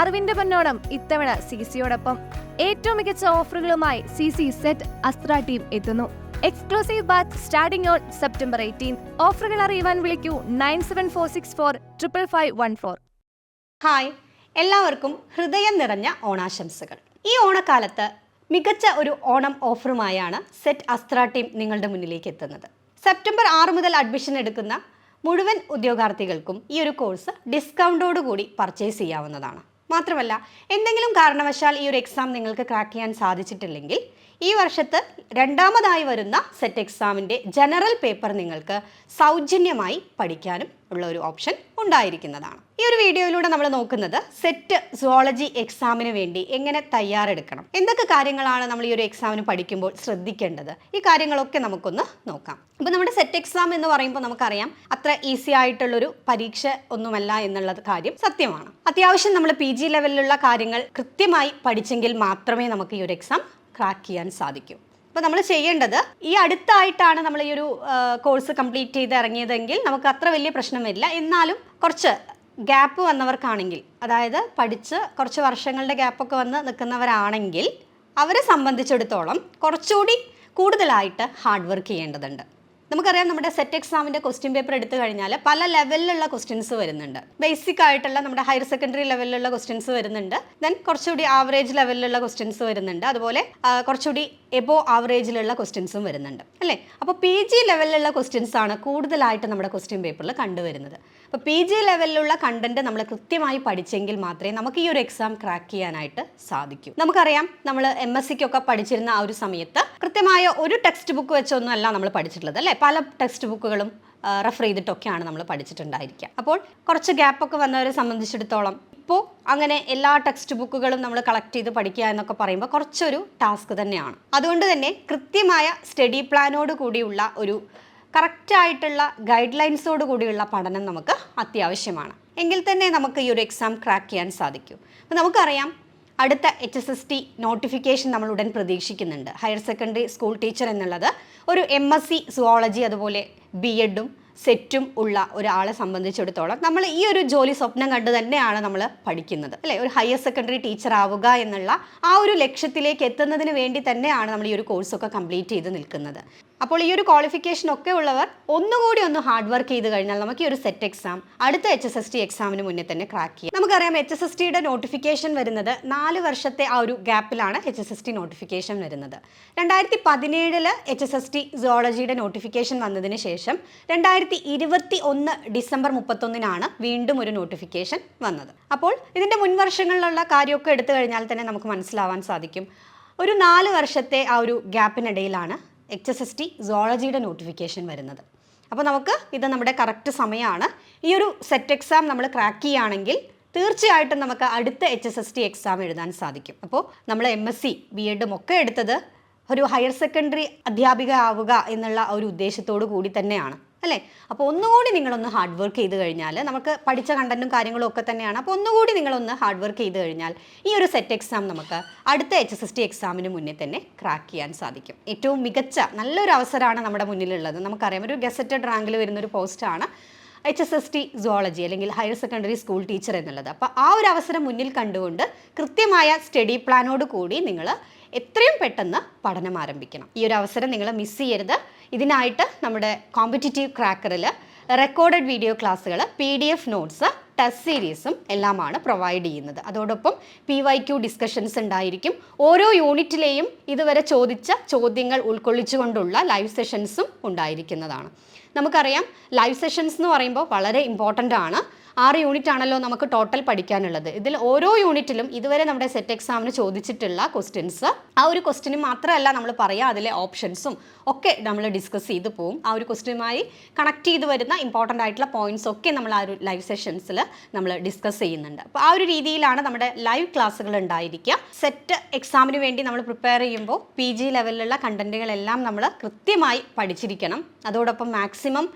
അറിവിന്റെ പൊന്നോണം ഇത്തവണ സി സിയോടൊപ്പം ഏറ്റവും മികച്ച ഓഫറുകളുമായി C C set Astra team എത്തുന്നു. Exclusive batch starting on September eighteen ഓഫറുകൾ അറിയുവാൻ വിളിക്കൂ nine seven four six four triple five one four. Hi എല്ലാവർക്കും ഹൃദയം നിറഞ്ഞ ഓണാശംസകൾ. ഈ ഓണക്കാലത്ത് മികച്ച ഒരു ഓണം ഓഫറുമായാണ് സെറ്റ് അസ്ത്ര ടീം നിങ്ങളുടെ മുന്നിലേക്ക് എത്തുന്നത്. സെപ്റ്റംബർ ആറ് മുതൽ അഡ്മിഷൻ എടുക്കുന്ന മുഴുവൻ ഉദ്യോഗാർത്ഥികൾക്കും ഈ ഒരു കോഴ്സ് ഡിസ്കൗണ്ടോടുകൂടി പർച്ചേസ് ചെയ്യാവുന്നതാണ്. മാത്രമല്ല എന്തെങ്കിലും കാരണവശാൽ ഈ ഒരു എക്സാം നിങ്ങൾക്ക് ക്രാക്ക് ചെയ്യാൻ സാധിച്ചിട്ടില്ലെങ്കിൽ ഈ വർഷത്ത് രണ്ടാമതായി വരുന്ന സെറ്റ് എക്സാമിന്റെ ജനറൽ പേപ്പർ നിങ്ങൾക്ക് സൗജന്യമായി പഠിക്കാനും ഉള്ള ഒരു ഓപ്ഷൻ ഉണ്ടായിരിക്കുന്നതാണ്. ഈ ഒരു വീഡിയോയിലൂടെ നമ്മൾ നോക്കുന്നത് സെറ്റ് സുവോളജി എക്സാമിന് വേണ്ടി എങ്ങനെ തയ്യാറെടുക്കണം. എന്തൊക്കെ കാര്യങ്ങളാണ് നമ്മൾ ഈ ഒരു എക്സാമിന് പഠിക്കുമ്പോൾ ശ്രദ്ധിക്കേണ്ടത്? ഈ കാര്യങ്ങളൊക്കെ നമുക്കൊന്ന് നോക്കാം. അപ്പോൾ നമ്മുടെ സെറ്റ് എക്സാം എന്ന് പറയുമ്പോൾ നമുക്കറിയാം അത്ര ഈസി ആയിട്ടുള്ളൊരു പരീക്ഷ ഒന്നുമല്ല എന്നുള്ള കാര്യം സത്യമാണ്. അത്യാവശ്യം നമ്മൾ പി ജി ലെവലിലുള്ള കാര്യങ്ങൾ കൃത്യമായി പഠിച്ചെങ്കിൽ മാത്രമേ നമുക്ക് ഈ ഒരു എക്സാം ക്രാക്ക് ചെയ്യാൻ സാധിക്കൂ. അപ്പോൾ നമ്മൾ ചെയ്യേണ്ടത് ഈ അടുത്തായിട്ടാണ് നമ്മൾ ഈ ഒരു കോഴ്സ് കംപ്ലീറ്റ് ചെയ്ത് ഇറങ്ങിയതെങ്കിൽ നമുക്ക് അത്ര വലിയ പ്രശ്നം വരില്ല. എന്നാലും കുറച്ച് ഗ്യാപ്പ് വന്നവർക്കാണെങ്കിൽ അതായത് പഠിച്ച് കുറച്ച് വർഷങ്ങളുടെ ഗ്യാപ്പൊക്കെ വന്ന് നിൽക്കുന്നവരാണെങ്കിൽ അവരെ സംബന്ധിച്ചിടത്തോളം കുറച്ചുകൂടി കൂടുതലായിട്ട് ഹാർഡ് വർക്ക് ചെയ്യേണ്ടതുണ്ട്. നമുക്കറിയാം നമ്മുടെ സെറ്റ് എക്സാമിന്റെ ക്വസ്റ്റ്യൻ പേപ്പർ എടുത്തു കഴിഞ്ഞാൽ പല ലെവലിലുള്ള ക്വസ്റ്റ്യൻസ് വരുന്നുണ്ട്. ബേസിക് ആയിട്ടുള്ള നമ്മുടെ ഹയർ സെക്കൻഡറി ലെവലിലുള്ള ക്വസ്റ്റ്യൻസ് വരുന്നുണ്ട്. ദെൻ കുറച്ചുകൂടി ആവറേജ് ലെവലിലുള്ള ക്വസ്റ്റ്യൻസ് വരുന്നുണ്ട്. അതുപോലെ കുറച്ചുകൂടി എബോ ആവറേജിലുള്ള ക്വസ്റ്റ്യൻസും വരുന്നുണ്ട്. അല്ലേ? അപ്പോൾ പി ജി ലെവലിലുള്ള ക്വസ്റ്റ്യൻസ് ആണ് കൂടുതലായിട്ട് നമ്മുടെ ക്വസ്റ്റ്യൻ പേപ്പറിൽ കണ്ടുവരുന്നത്. അപ്പോൾ പി ജി ലെവലിലുള്ള കണ്ടന്റ് നമ്മൾ കൃത്യമായി പഠിച്ചെങ്കിൽ മാത്രമേ നമുക്ക് ഈ ഒരു എക്സാം ക്രാക്ക് ചെയ്യാനായിട്ട് സാധിക്കൂ. നമുക്കറിയാം നമ്മൾ എം എസ് സിക്കൊക്കെ പഠിച്ചിരുന്ന ആ ഒരു സമയത്ത് കൃത്യമായ ഒരു ടെക്സ്റ്റ് ബുക്ക് വെച്ചൊന്നും അല്ല നമ്മൾ പഠിച്ചിട്ടുള്ളത് അല്ലേ? പല ടെക്സ്റ്റ് ബുക്കുകളും റെഫർ ചെയ്തിട്ടൊക്കെയാണ് നമ്മൾ പഠിച്ചിട്ടുണ്ടായിരിക്കുക. അപ്പോൾ കുറച്ച് ഗ്യാപ്പൊക്കെ വന്നവരെ സംബന്ധിച്ചിടത്തോളം ഇപ്പോൾ അങ്ങനെ എല്ലാ ടെക്സ്റ്റ് ബുക്കുകളും നമ്മൾ കളക്ട് ചെയ്ത് പഠിക്കുക എന്നൊക്കെ പറയുമ്പോൾ കുറച്ചൊരു ടാസ്ക് തന്നെയാണ്. അതുകൊണ്ട് തന്നെ കൃത്യമായ സ്റ്റഡി പ്ലാനോട് കൂടിയുള്ള ഒരു കറക്റ്റായിട്ടുള്ള ഗൈഡ് ലൈൻസോട് കൂടിയുള്ള പഠനം നമുക്ക് അത്യാവശ്യമാണ്. എങ്കിൽ തന്നെ നമുക്ക് ഈ ഒരു എക്സാം ക്രാക്ക് ചെയ്യാൻ സാധിക്കും. അപ്പോൾ നമുക്കറിയാം അടുത്ത H S S T notification നമ്മൾ ഉടൻ പ്രതീക്ഷിക്കുന്നുണ്ട്. ഹയർ സെക്കൻഡറി സ്കൂൾ ടീച്ചർ എന്നുള്ളത് ഒരു എം എസ് സി സുവോളജി അതുപോലെ ബി എഡും സെറ്റും ഉള്ള ഒരാളെ സംബന്ധിച്ചിടത്തോളം നമ്മൾ ഈ ഒരു ജോലി സ്വപ്നം കണ്ട് തന്നെയാണ് നമ്മൾ പഠിക്കുന്നത്. അല്ലേ? ഒരു ഹയർ സെക്കൻഡറി ടീച്ചർ ആവുക എന്നുള്ള ആ ഒരു ലക്ഷ്യത്തിലേക്ക് എത്തുന്നതിന് വേണ്ടി തന്നെയാണ് നമ്മൾ ഈ ഒരു കോഴ്സൊക്കെ കംപ്ലീറ്റ് ചെയ്ത് നിൽക്കുന്നത്. അപ്പോൾ ഈ ഒരു ക്വാളിഫിക്കേഷൻ ഒക്കെ ഉള്ളവർ ഒന്നുകൂടി ഒന്ന് ഹാർഡ് വർക്ക് ചെയ്ത് കഴിഞ്ഞാൽ നമുക്ക് ഈ ഒരു സെറ്റ് എക്സാം അടുത്ത എച്ച് എസ് എസ് ടി എക്സാമിന് മുന്നേ തന്നെ ക്രാക്ക് ചെയ്യാം. നമുക്കറിയാം എച്ച് എസ് എസ് ടിയുടെ നോട്ടിഫിക്കേഷൻ വരുന്നത് നാല് വർഷത്തെ ആ ഒരു ഗ്യാപ്പിലാണ് H S S T notification വരുന്നത്. രണ്ടായിരത്തി പതിനേഴിൽ എച്ച് എസ് എസ് ടി സുവോളജിയുടെ നോട്ടിഫിക്കേഷൻ വന്നതിന് ശേഷം രണ്ടായിരത്തി ഇരുപത്തി ഒന്ന് ഡിസംബർ മുപ്പത്തൊന്നിനാണ് വീണ്ടും ഒരു നോട്ടിഫിക്കേഷൻ വന്നത്. അപ്പോൾ ഇതിന്റെ മുൻ വർഷങ്ങളിലുള്ള കാര്യമൊക്കെ എടുത്തു കഴിഞ്ഞാൽ തന്നെ നമുക്ക് മനസ്സിലാവാൻ സാധിക്കും. ഒരു നാല് വർഷത്തെ ആ ഒരു ഗ്യാപ്പിനിടയിലാണ് എച്ച് എസ് എസ് ടി സോളജിയുടെ നോട്ടിഫിക്കേഷൻ വരുന്നത്. അപ്പോൾ നമുക്ക് ഇത് നമ്മുടെ കറക്റ്റ് സമയമാണ് ഈ ഒരു സെറ്റ് എക്സാം നമ്മൾ ക്രാക്ക് ചെയ്യുകയാണെങ്കിൽ തീർച്ചയായിട്ടും നമുക്ക് അടുത്ത H S S T exam എഴുതാൻ സാധിക്കും. അപ്പോൾ നമ്മൾ എം എസ് സി ബി എഡും ഒക്കെ എടുത്തത് ഒരു ഹയർ സെക്കൻഡറി അധ്യാപിക ആവുക എന്നുള്ള ഒരു ഉദ്ദേശത്തോടു കൂടി തന്നെയാണ്. അല്ലേ? അപ്പോൾ ഒന്നുകൂടി നിങ്ങളൊന്ന് ഹാർഡ് വർക്ക് ചെയ്ത് കഴിഞ്ഞാൽ നമുക്ക് പഠിച്ച കണ്ടന്റും കാര്യങ്ങളും ഒക്കെ തന്നെയാണ്. അപ്പോൾ ഒന്നുകൂടി നിങ്ങളൊന്ന് ഹാർഡ് വർക്ക് ചെയ്ത് കഴിഞ്ഞാൽ ഈ ഒരു സെറ്റ് എക്സാം നമുക്ക് അടുത്ത എച്ച് എസ് എസ് ടി എക്സാമിന് മുന്നേ തന്നെ ക്രാക്ക് ചെയ്യാൻ സാധിക്കും. ഏറ്റവും മികച്ച നല്ലൊരു അവസരമാണ് നമ്മുടെ മുന്നിലുള്ളത്. നമുക്കറിയാം ഒരു ഗസറ്റഡ് റാങ്കിൽ വരുന്ന ഒരു പോസ്റ്റാണ് H S S T zoology അല്ലെങ്കിൽ ഹയർ സെക്കൻഡറി സ്കൂൾ ടീച്ചർ എന്നുള്ളത്. അപ്പോൾ ആ ഒരു അവസരം മുന്നിൽ കണ്ടുകൊണ്ട് കൃത്യമായ സ്റ്റഡി പ്ലാനോട് കൂടി നിങ്ങൾ എത്രയും പെട്ടെന്ന് പഠനം ആരംഭിക്കണം. ഈ ഒരു അവസരം നിങ്ങൾ മിസ് ചെയ്യരുത്. ഇതിനായിട്ട് നമ്മുടെ കോമ്പറ്റിറ്റീവ് ക്രാക്കറിൽ റെക്കോർഡഡ് വീഡിയോ ക്ലാസ്സുകൾ P D F notes test സീരീസും എല്ലാമാണ് പ്രൊവൈഡ് ചെയ്യുന്നത്. അതോടൊപ്പം പി വൈ ക്യു ഡിസ്കഷൻസ് ഉണ്ടായിരിക്കും. ഓരോ യൂണിറ്റിലെയും ഇതുവരെ ചോദിച്ച ചോദ്യങ്ങൾ ഉൾക്കൊള്ളിച്ചുകൊണ്ടുള്ള ലൈവ് സെഷൻസും ഉണ്ടായിരിക്കുന്നതാണ്. നമുക്കറിയാം ലൈവ് സെഷൻസ് എന്ന് പറയുമ്പോൾ വളരെ ഇമ്പോർട്ടന്റ് ആണ്. ആറ് യൂണിറ്റ് ആണല്ലോ നമുക്ക് ടോട്ടൽ പഠിക്കാനുള്ളത്. ഇതിൽ ഓരോ യൂണിറ്റിലും ഇതുവരെ നമ്മുടെ സെറ്റ് എക്സാമിന് ചോദിച്ചിട്ടുള്ള ക്വസ്റ്റ്യൻസ് ആ ഒരു ക്വസ്റ്റ്യന് മാത്രമല്ല നമ്മൾ പറയുക അതിലെ ഓപ്ഷൻസും ഒക്കെ നമ്മൾ ഡിസ്കസ് ചെയ്ത് പോകും ആ ഒരു ക്വസ്റ്റ്യനുമായി കണക്ട് ചെയ്ത് വരുന്ന ഇമ്പോർട്ടന്റ് ആയിട്ടുള്ള പോയിന്റ്സ് ഒക്കെ നമ്മൾ ആ ഒരു ലൈവ് സെഷൻസിൽ നമ്മൾ ഡിസ്കസ് ചെയ്യുന്നുണ്ട്. അപ്പോൾ ആ ഒരു രീതിയിലാണ് നമ്മുടെ ലൈവ് ക്ലാസ്സുകൾ ഉണ്ടായിരിക്കുക. സെറ്റ് എക്സാമിന് വേണ്ടി നമ്മൾ പ്രിപ്പയർ ചെയ്യുമ്പോൾ പി ജി ലെവലിലുള്ള കണ്ടന്റുകളെല്ലാം നമ്മൾ കൃത്യമായി പഠിച്ചിരിക്കണം. അതോടൊപ്പം maximum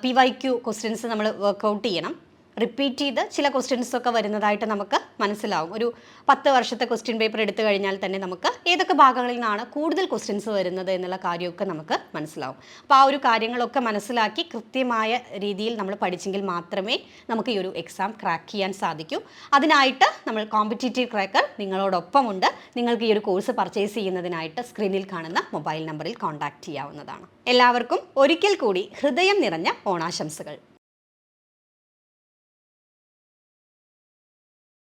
P Y Q questions നമ്മൾ വർക്കൗട്ട് ചെയ്യണം. റിപ്പീറ്റ് ചെയ്ത് ചില ക്വസ്റ്റ്യൻസ് ഒക്കെ വരുന്നതായിട്ട് നമുക്ക് മനസ്സിലാവും. ഒരു പത്ത് വർഷത്തെ ക്വസ്റ്റ്യൻ പേപ്പർ എടുത്തു കഴിഞ്ഞാൽ തന്നെ നമുക്ക് ഏതൊക്കെ ഭാഗങ്ങളിൽ നിന്നാണ് കൂടുതൽ ക്വസ്റ്റ്യൻസ് വരുന്നത് എന്നുള്ള കാര്യമൊക്കെ നമുക്ക് മനസ്സിലാവും. അപ്പോൾ ആ ഒരു കാര്യങ്ങളൊക്കെ മനസ്സിലാക്കി കൃത്യമായ രീതിയിൽ നമ്മൾ പഠിച്ചെങ്കിൽ മാത്രമേ നമുക്ക് ഈ ഒരു എക്സാം ക്രാക്ക് ചെയ്യാൻ സാധിക്കൂ. അതിനായിട്ട് നമ്മൾ കോമ്പറ്റേറ്റീവ് ക്രാക്കർ നിങ്ങളോടൊപ്പമുണ്ട്. നിങ്ങൾക്ക് ഈ ഒരു കോഴ്സ് പർച്ചേസ് ചെയ്യുന്നതിനായിട്ട് സ്ക്രീനിൽ കാണുന്ന മൊബൈൽ നമ്പറിൽ കോൺടാക്റ്റ് ചെയ്യാവുന്നതാണ്. എല്ലാവർക്കും ഒരിക്കൽ കൂടി ഹൃദയം നിറഞ്ഞ ഓണാശംസകൾ.